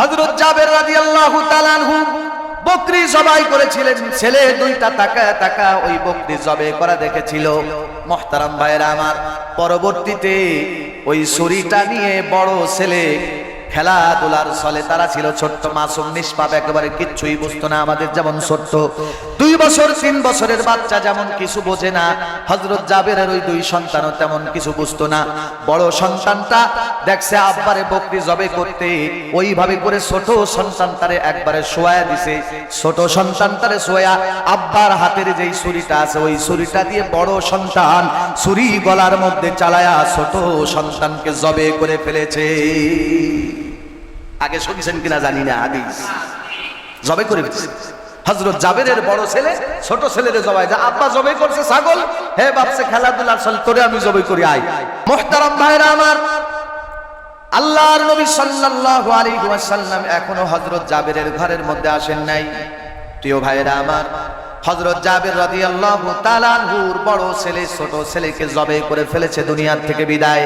হযরত জাবের রাদিয়াল্লাহু আল্লাহ বকরি জবাই করেছিলেন। ছেলে দুইটা টাকা টাকা ওই বকরি জবে করা দেখেছিল। মহতারাম ভাইরা আমার, পরবর্তীতে ওই ছুরিটা নিয়ে বড় ছেলে খেলাধুলার ছলে তারা ছিল ছোট্ট, মাসুম, নিষ্পাপ, একেবারে কিচ্ছুই বুঝতো না আমাদের যেমন ছোট্ট। দুই বছর, তিন বছরের বাচ্চা যেমন কিছু বোঝে না হজরত জাবেরের ওই দুই সন্তানও তেমন কিছু বুঝতো না। বড় সন্তানটা দেখছে আব্বারে বকরি জবে করতে, ওইভাবে করে ছোট সন্তান তারে একবারে শোয়া দিছে। ছোট সন্তান তারে শোয়া, আব্বার হাতের যেই ছুরিটা আছে, ওই ছুরিটা দিয়ে বড় সন্তান ছুরি গলার মধ্যে চালায়া ছোট সন্তানকে জবে করে ফেলেছে। আগে শুনছেন কিনা জানি না, হাদিস। জবে করে হজরত জাবেরের বড় ছেলে, ছোট ছেলের জবাই যা। আব্বা জবে করছে, ছাগল। হে বাপসে, খেলাধুলার চল, তোরে আমি জবে করি আই মোহতারাম ভাইরা আমার, আল্লাহর নবী সাল্লাল্লাহু আলাইহি ওয়াসাল্লাম এখনও হযরত জাবেরের ঘরের মধ্যে আসেন নাই। প্রিয় ভাইরা আমার, হযরত জাবের রাদিয়াল্লাহু তাআলা বড় ছেলে, ছোট ছেলেকে জবে করে ফেলেছে, দুনিয়ার থেকে বিদায়।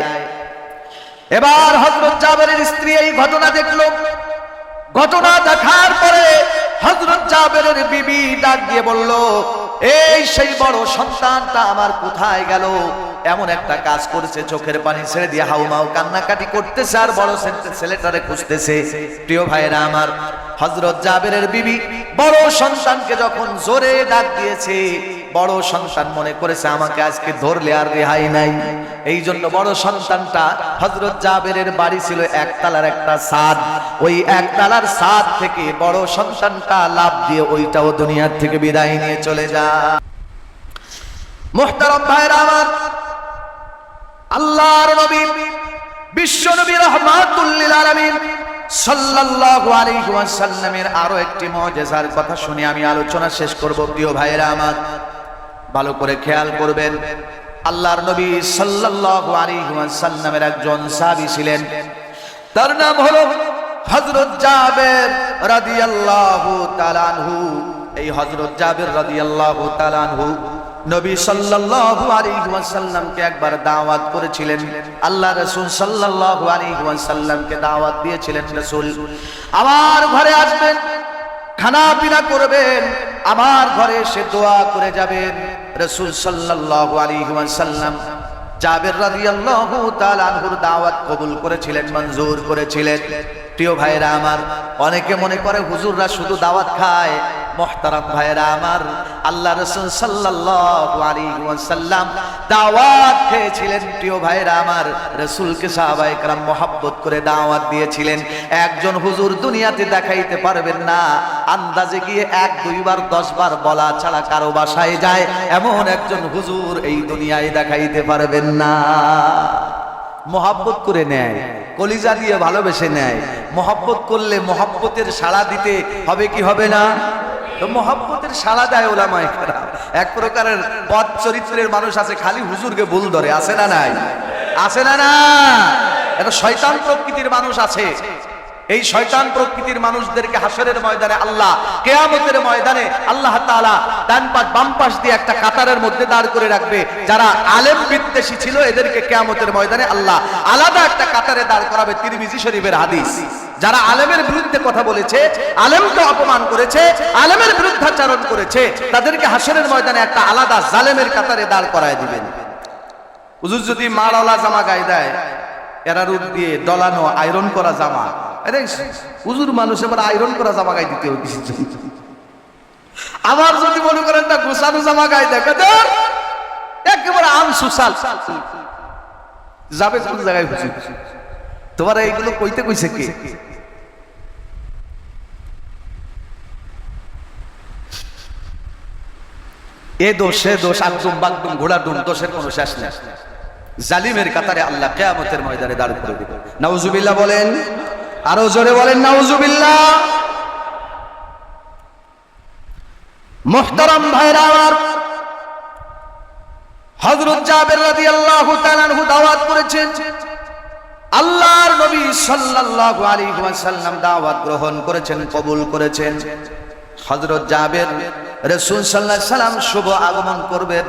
এবার হজরত জাবেরের স্ত্রী এই ঘটনা দেখল। ঘটনা দেখার পরে হযরত জাবেরের বিবি ডাক দিয়ে বলল, এই সেই বড় সন্তানটা আমার কোথায় গেল? এমন একটা কাজ করেছে, চোখের পানি ছেড়ে দিয়ে হাউমাউ কান্নাকাটি করতেছে আর বড় ছেলে- ছেলেটারে খুঁজতেছে। প্রিয় ভাইরা আমার হজরত জাবেরের বিবি বড় সন্তানকে যখন জোরে ডাক দিয়েছে বড় সন্তান মনে করেছে, আমাকে আজকে ধরলে আর রেহাই নাই। এই জন্য বড় সন্তানটা হজরত জাবেরের বাড়ি ছিল একতলার একটা সাদ। ওই একতলার সাদ থেকে বড় সন্তানটা লাভ দিয়ে ওইটাও দুনিয়ার থেকে বিদায় নিয়ে চলে যা মোহতারম ভাইরা আমার, আল্লাহর নবী, বিশ্ব নবী রহমাতুল্লিল আলামিন সাল্লাল্লাহু আলাইহি ওয়াসাল্লামের আরও একটি মুজিজার কথা শুনে আমি আলোচনা শেষ করব। প্রিয় ভাইরা আমার ভালো করে খেয়াল করবেন। আল্লাহর নবী সাল্লাল্লাহু আলাইহি ওয়াসাল্লামের একজন সাহাবী ছিলেন। তার নাম হলো হযরত জাবের রাদিয়াল্লাহু তাআলা আনহু। এই হযরত জাবের রাদিয়াল্লাহু তাআলা আনহু নবী সাল্লাল্লাহু আলাইহি ওয়াসাল্লামকে একবার দাওয়াত করেছিলেন। আল্লাহ রাসূল সাল্লাল্লাহু আলাইহি ওয়াসাল্লামকে দাওয়াত দিয়েছিলেন রাসূল। আমার ঘরে আসবেন। খানা পিনা করবেন, আমার ঘরে সে দোয়া করে যাবেন। রসুল সাল্লাল্লাহু আলাইহি ওয়াসাল্লাম জাবের রাদিয়াল্লাহু তাআলা আনহুর দাওয়াত কবুল করেছিলেন, মঞ্জুর করেছিলেন। প্রিয় ভাইরা আমার, অনেকে মনে করে হুজুররা শুধু দাওয়াত খায় মোহতারাম ভাইরা আমার, আল্লাহ রসুল সাল্লাম দাওয়াত খেয়েছিলেন। প্রিয় ভাইরা আমার, রসুলকে সাহাবাই কালাম মোহাব্বত করে দাওয়াত দিয়েছিলেন। একজন হুজুর দুনিয়াতে দেখাইতে পারবেন না। আন্দাজে গিয়ে এক, দুইবার, দশবার বলা ছাড়া কারও বাসায় যায়। এমন একজন হুজুর এই দুনিয়ায় দেখাইতে পারবেন না। মহাব্বত করে নেয়, কলিজা দিয়ে ভালোবেসে নেয়। মহাব্বত করলে মহাব্বতের সাড়া দিতে হবে কি হবে না? তো মহাব্বতের সাড়া দেয় ওলামায় কেরাম। এক প্রকারের পথ চরিত্রের মানুষ আছে, খালি হুজুরকে ভুল ধরে। আছে না নাই? আছে না না? একটা শয়তান প্রকৃতির মানুষ আছে। এই শয়তান প্রকৃতির মানুষদেরকে হাসরের ময়দানে আল্লাহ, কেয়ামতের ময়দানে আল্লাহ তাআলা ডান পাশ, বাম পাশ দিয়ে একটা কাতারের মধ্যে দাঁড় করে রাখবে। যারা আলেম বিদ্বেষী ছিল, এদেরকে কেয়ামতের ময়দানে আল্লাহ আলাদা একটা কাতারে দাঁড় করাবে। তিরমিজি শরীফের হাদিস। যারা আলেমের বিরুদ্ধে কথা বলেছে, আলেমকে অপমান করেছে, আলেমের বিরুদ্ধাচারণ করেছে, তাদেরকে হাসরের ময়দানে একটা আলাদা জালেমের কাতারে দাঁড় করায় দিবেন। হুজুর যদি মাড়ালা জামা গায়ে দেয়, এরা রূপ দিয়ে দলানো আয়রন করা জামা। আরে, হুজুর মানুষ এবার আয়রন করা জামা গায়ে দিতে কিসের আবার যদি মনে করেন না গোসানো জামা গায়ে দেখে দেন একেবারে আম সুসাল যাবে কোন জায়গায় হুজুর? তোমার এইগুলো কইতে কইছে কে? এ দোষ, সে দোষ আকদুম দোষের কোনো শেষ নেই। জালিমের কাতারে আল্লাহ কেয়ামতের ময়দানে দাঁড় করে নাউজুবিল্লাহ বলেন, আরও জোরে বলেন, নাউজুবিল্লাহ। মোহতারাম ভাইরা আমার, হযরত জাবের রাদিয়াল্লাহু তাআলা আনহু দাওয়াত করেছেন। আল্লাহর নবী সাল্লাল্লাহু আলাইহি ওয়াসাল্লাম দাওয়াত গ্রহণ করেছেন, কবুল করেছেন। হযরত জাবের রাসূল আলাইহি সাল্লাম শুভ আগমন করবেন।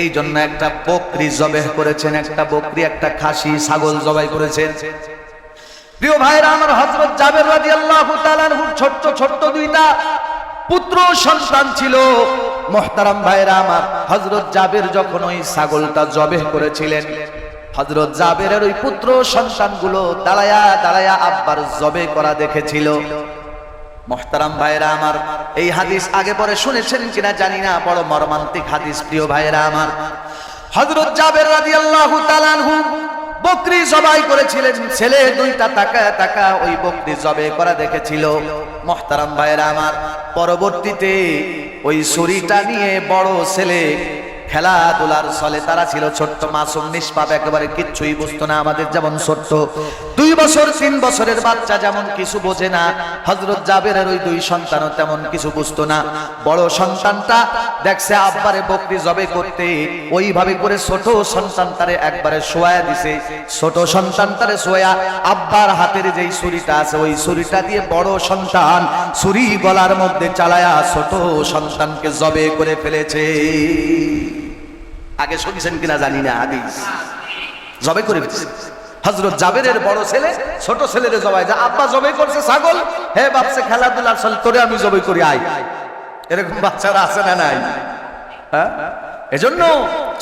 এই জন্য একটা বকরি জবেহ করেছেন, একটা বকরি, একটা খাসি, ছাগল জবাই করেছেন। প্রিয় ভাইরা, আমার হজরত জাবের রাদিয়াল্লাহু তাআলার ছোট্ট ছোট্ট দুইটা পুত্র সন্তান ছিল। মোহতারাম ভাইরা আমার হজরত জাবের যখন ওই ছাগলটা জবেহ করেছিলেন হজরত জাবেরের ওই পুত্র সন্তানগুলো দাঁড়ায়া দাঁড়ায়া আব্বার জবে করা দেখেছিল। মোহতারাম ভাইরা আমার, এই হাদিস আগে পরে শুনেছেন কিনা জানি না, বড় মর্মান্তিক হাদিস, প্রিয় ভাইরা আমার। হযরত জাবের তাআলা আনহু বকরি জবাই করেছিলেন, ছেলে দুইটা টাকা টাকা ওই বকরি জবে করা দেখেছিল। মোহতারাম ভাইরা আমার, পরবর্তীতে ওই ছুরিটা নিয়ে বড় ছেলে খেলাধুলার ছলে তারা ছিল ছোট্ট, মাসুম, নিষ্পাপ, একেবারে কিচ্ছুই বুঝতো না আমাদের যেমন ছোট্ট। দুই বছর, তিন বছরের বাচ্চা যেমন কিছু বোঝে না হজরত জাবেরের ওই দুই সন্তানও তেমন কিছু বুঝতো না। বড় সন্তানটা দেখছে আব্বারে বকরি জবে করতে, ওইভাবে করে ছোট সন্তান তারে একবারে শোয়া দিছে। ছোট সন্তান তারে শোয়া, আব্বার হাতের যেই ছুরিটা আছে, ওই ছুরিটা দিয়ে বড় সন্তান ছুরি গলার মধ্যে চালায়া ছোট সন্তানকে জবে করে ফেলেছে। আগে শুনছেন কিনা জানি না, হাদিস। জবে করে হজরত জাবেরের বড় ছেলে, ছোট ছেলের জবাই যা আব্বা জবে করছে, ছাগল। হে বাপসে, খেলাধুলার চল, তোরে আমি জবে করি আই এরকম বাচ্চারা আছে না নাই? হ্যাঁ? এজন্য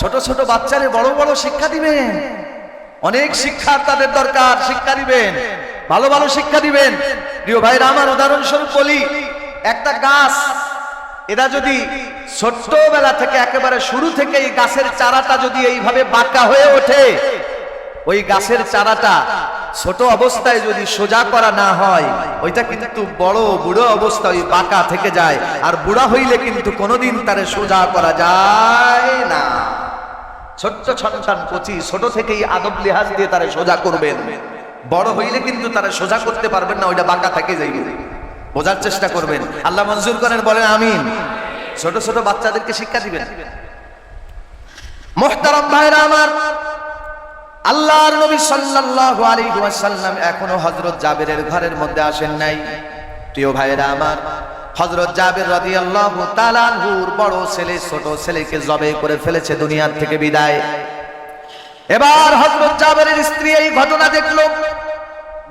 ছোট ছোট বাচ্চারে বড় বড় শিক্ষা দিবেন। অনেক শিক্ষার তাদের দরকার, শিক্ষা দিবেন। ভালো ভালো শিক্ষা দিবেন। প্রিয় ভাইরা, আমার উদাহরণস্বরূপ বলি, একটা গাছ এরা যদি ছোট্টবেলা থেকে একেবারে শুরু থেকে এই গাছের চারাটা যদি এইভাবে বাঁকা হয়ে ওঠে, ওই গাছের চারাটা ছোট অবস্থায় যদি সোজা করা না হয়, ওইটা কিন্তু বড় বুড়ো অবস্থা ওই বাঁকা থেকে যায়। আর বুড়া হইলে কিন্তু কোনোদিন তারে সোজা করা যায় না। ছোট্ট সন্তান কচি, ছোট থেকেই আদব লিহাজ দিয়ে তারে সোজা করবেন। বড় হইলে কিন্তু তারা সোজা করতে পারবেন না, ওইটা বাঁকা থেকে যাইবে। বোঝার চেষ্টা করবেন। আল্লাহ মঞ্জুর করেন, বলেন আমিন। ছোট ছোট বাচ্চাদেরকে শিক্ষা দিবেন। মোহতারাম ভাইরা আমার, আল্লাহর নবী সাল্লাল্লাহু আলাইহি ওয়াসাল্লাম এখনও হযরত জাবেরের ঘরের মধ্যে আসেন নাই। প্রিয় ভাইরা আমার, হযরত জাবের রাদিয়াল্লাহু তাআলা আনহুর বড় ছেলে, ছোট ছেলেকে জবে করে ফেলেছে দুনিয়ার থেকে বিদায়। এবার হযরত জাবেরের স্ত্রী এই ঘটনা দেখল।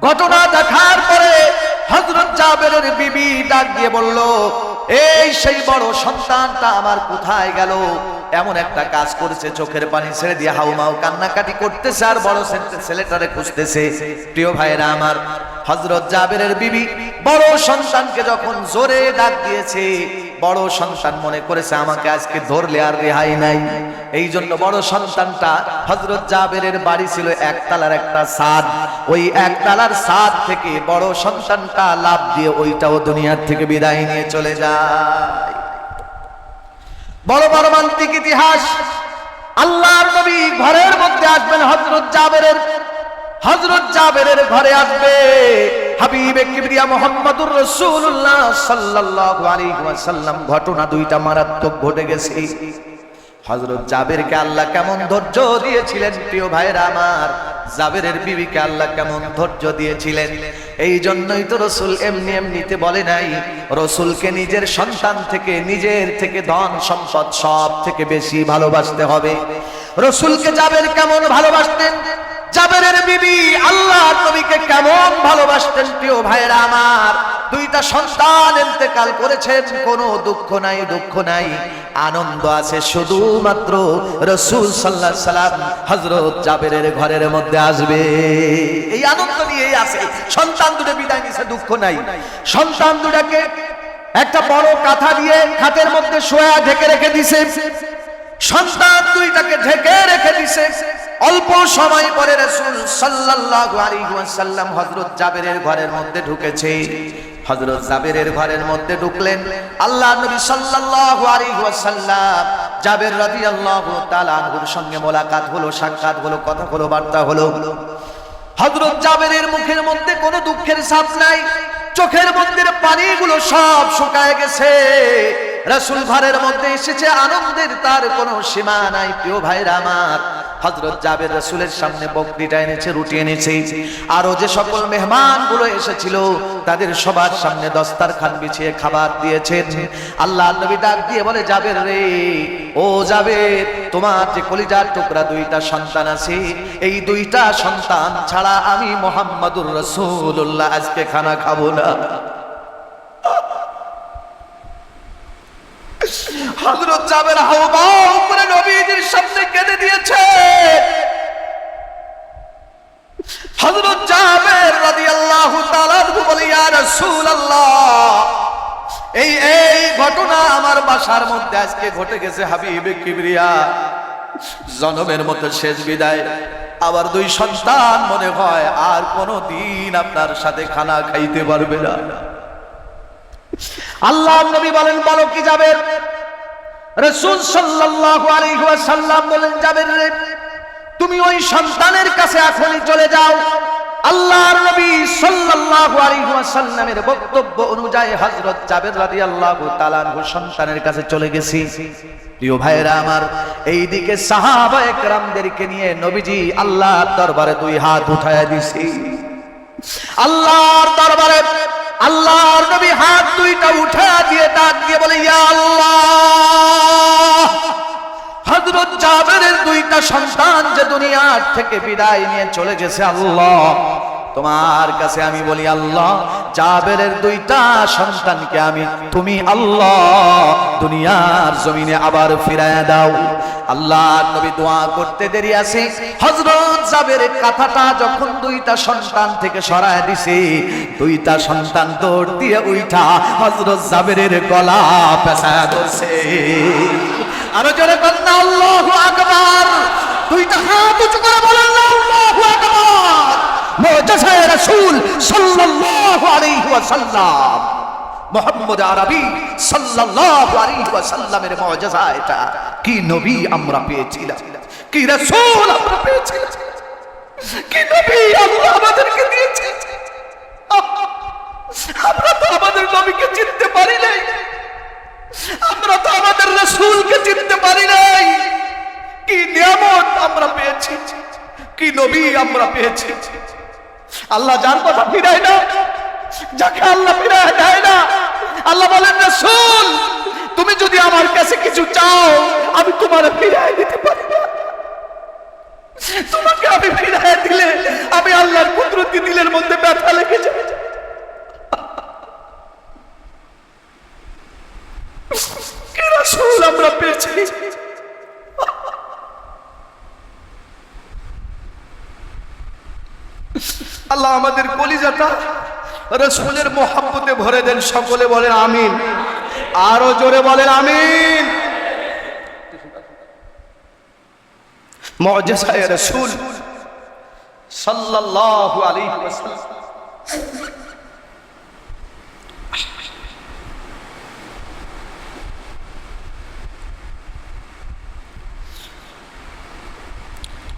ঘটনা দেখার পরে হযরত জাবেরের বিবি ডাক দিয়ে বলল, এই সেই বড় সন্তানটা আমার কোথায় গেল? এমন একটা কাজ করেছে, চোখের পানি ছেড়ে দিয়ে হাউমাউ কান্নাকাটি করতেছে আর বড় ছেলে- ছেলেটারে খুঁজতেছে। প্রিয় ভাইরা আমার হজরত জাবেরের বিবি বড় সন্তানকে যখন জোরে ডাক দিয়েছে বড় সন্তান মনে করেছে, আমাকে আজকে ধরলে আর রেহাই নাই। এই জন্য বড় সন্তানটা হজরত জাবেরের বাড়ি ছিল একতলার একটা সাদ। ওই একতলার সাদ থেকে বড় সন্তানটা লাভ দিয়ে ওইটাও দুনিয়ার থেকে বিদায় নিয়ে চলে যায়। বড় মর্মান্তিক ইতিহাস। আল্লাহর নবী ঘরের মধ্যে আসবেন হজরত জাবেরের। হজরত জাবেরের ঘরে আসবে। হাবিবে কিবরিয়া মোহাম্মদুর আলাইহি ওয়াসাল্লাম। ঘটনা দুইটা মারাত্মক ঘটে গেছে। হজরত জাবেরকে আল্লাহ কেমন ধৈর্য দিয়েছিলেন? প্রিয় ভাইরা আমার, জাবেরের বিবিকে আল্লাহ কেমন ধৈর্য দিয়েছিলেন? এই জন্যই তো রসুল এমনি এমনিতে বলে নাই, রসুলকে নিজের সন্তান থেকে, নিজের থেকে ধন সম্পদ সব থেকে বেশি ভালোবাসতে হবে। রসুলকে জাবের কেমন ভালোবাসতেন? জাবেরের বিবি আল্লাহ নবীকে কেমন ভালোবাসতেন প্রিয় ভাইরা আমার। দুইটা সন্তান ইন্তেকাল করেছেন, কোনো দুঃখ নাই দুঃখ নাই। আনন্দ আছে শুধুমাত্র রসুল সাল্লাহ সাল্লাম হজরত জাবেরের ঘরের মধ্যে আসবে। এই আনন্দ নিয়েই আছে। সন্তান দুটো বিদায় নিছে, দুঃখ নাই। সন্তান দুটাকে একটা বড় কাঁথা দিয়ে খাতের মধ্যে শোয়া ঢেকে রেখে দিছে। সন্তান দুইটাকে ঢেকে রেখে দিছে। অল্প সময় পরে রাসূল সাল্লাল্লাহু আলাইহি ওয়াসাল্লাম হযরত জাবেরের ঘরের মধ্যে ঢুকেছে। হযরত জাবেরের ঘরের মধ্যে ঢুকলেন। আল্লাহ নবী সাল্লাল্লাহু আলাইহি ওয়াসাল্লাম জাবের রাদিয়াল্লাহু তাআলা আনহুর সঙ্গে মোলাকাত হলো, সাক্ষাৎ হলো, কথা হলো, বার্তা হলো। হযরত জাবেরের মুখের মধ্যে কোনো দুঃখের ছাপ নাই। চোখের মধ্যে পানিগুলো সব শুকায় গেছে। রাসূল ঘরের মধ্যে এসেছে, আনন্দের তার কোনো সীমা নাই, প্রিয় ভাইরা আমার। হজরত জাবের রসুলের সামনে বকরিটা এনেছে, রুটি এনেছে। আরও যে সকল মেহমানগুলো এসেছিল, তাদের সবার সামনে দস্তার খান বিছিয়ে খাবার দিয়েছেন। আল্লাহ নবী ডাক দিয়ে বলে, জাবের রে, ও জাবের, তোমার যে কলিজার টুকরা দুইটা সন্তান আছে, এই দুইটা সন্তান ছাড়া আমি মোহাম্মদুর রসুল্লাহ আজকে খানা খাব না। হযরত জাবের হাওমাও করে নবীজির সামনে কেঁদে দিয়েছে। হযরত জাবের রাদিয়াল্লাহু তাআলা বলে, ইয়া রাসূলুল্লাহ, এই এই ঘটনা আমার বাসার মধ্যে আজকে ঘটে গেছে হাবিবে কিবরিয়া। জনমের মতো শেষ বিদায়। আবার দুই সন্তান মনে হয় আর কোনো দিন আপনার সাথে খানা খাইতে পারবে না। আল্লাহ নবী বলেন বলো কি যাবে? রসুল ওয়াসাল্লাম বলেন যাবেন রে, তুমি ওই সন্তানের কাছে এখনই চলে যাও। আল্লাহর নবী বক্তব্য অনুযায়ী কাছে চলে আমার সাহাবা একরামদেরকে নিয়ে নবীজি দুই হাত উঠায়া দিছি। আল্লাহর দরবারে আল্লাহর নবী হাত দুইটা উঠা দিয়ে ডাক দিয়ে বলে, ইয়া আল্লাহ! হযরত জাবেরের দুইটা সন্তান যে দুনিয়ার থেকে বিদায় নিয়ে চলে গেছে, আল্লাহ! তোমার কাছে আমি বলি, আল্লাহ, জাবেরের দুইটা সন্তানকে আমি, তুমি আল্লাহ দুনিয়ার জমিনে আবার ফিরায় দাও। আল্লাহ নবী দোয়া করতে দেরি আছে। হজরত জাবের কথাটা যখন দুইটা সন্তান থেকে সরায় দিছে, দুইটা সন্তান দৌড় দিয়ে উইঠা হজরত জাবেরের গলা পেঁচায় ধরছে। আরও জোরে কন্যা আল্লাহু আকবার। দুইটা হাত উঁচু করে বলেন, আল্লাহু আকবার। মুজিজায়ে রাসূল সাল্লাল্লাহু আলাইহি ওয়াসাল্লাম। মোহাম্মদ আরবি সাল্লাল্লাহু আলাইহি ওয়াসাল্লামের মুজিজা এটা। কি নবী আমরা পেয়েছিলাম? কি রাসূল আমরা পেয়েছিলাম? কি নবী আল্লাহ আমাদেরকে দিয়েছে? আমরা তো আমাদের নবীকে চিনতে পারি নাই। আমরা তো আমাদের রসুলকে চিনতে পারি নাই। কি নিয়ামত আমরা পেয়েছি? কি নবী আমরা পেয়েছি? আল্লাহ যার কথা ফিরায় না, যাকে আল্লাহ ফিরায় দেয় না, আল্লাহ বলেন, রসুল, তুমি যদি আমার কাছে কিছু চাও, আমি তোমার ফিরায় দিতে পারি না। তোমাকে আমি ফিরায় দিলে আমি আল্লাহর কুদরতি দিলের মধ্যে ব্যথা লেগে যাবে। আমরা পেয়েছি? আল্লাহ আমাদের কলিজাটা রসুলের মোহাম্মতে ভরে দেন। সকলে বলেন আমিন। আরও জোরে বলেন আমিন।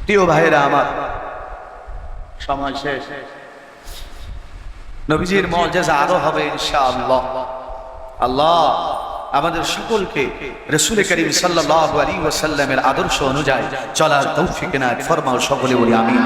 প্রিয় ভাইরা আমার সময় শেষ। নবীজির মর্যাদা আরও হবে ইনশাআল্লাহ। আল্লাহ আমাদের সকলকে রসুল করিম সাল্লাল্লাহু আলাইহি ওয়াসাল্লামের আদর্শ অনুযায়ী চলার তৌফিক না ফরমাও সকলে বলি আমিন।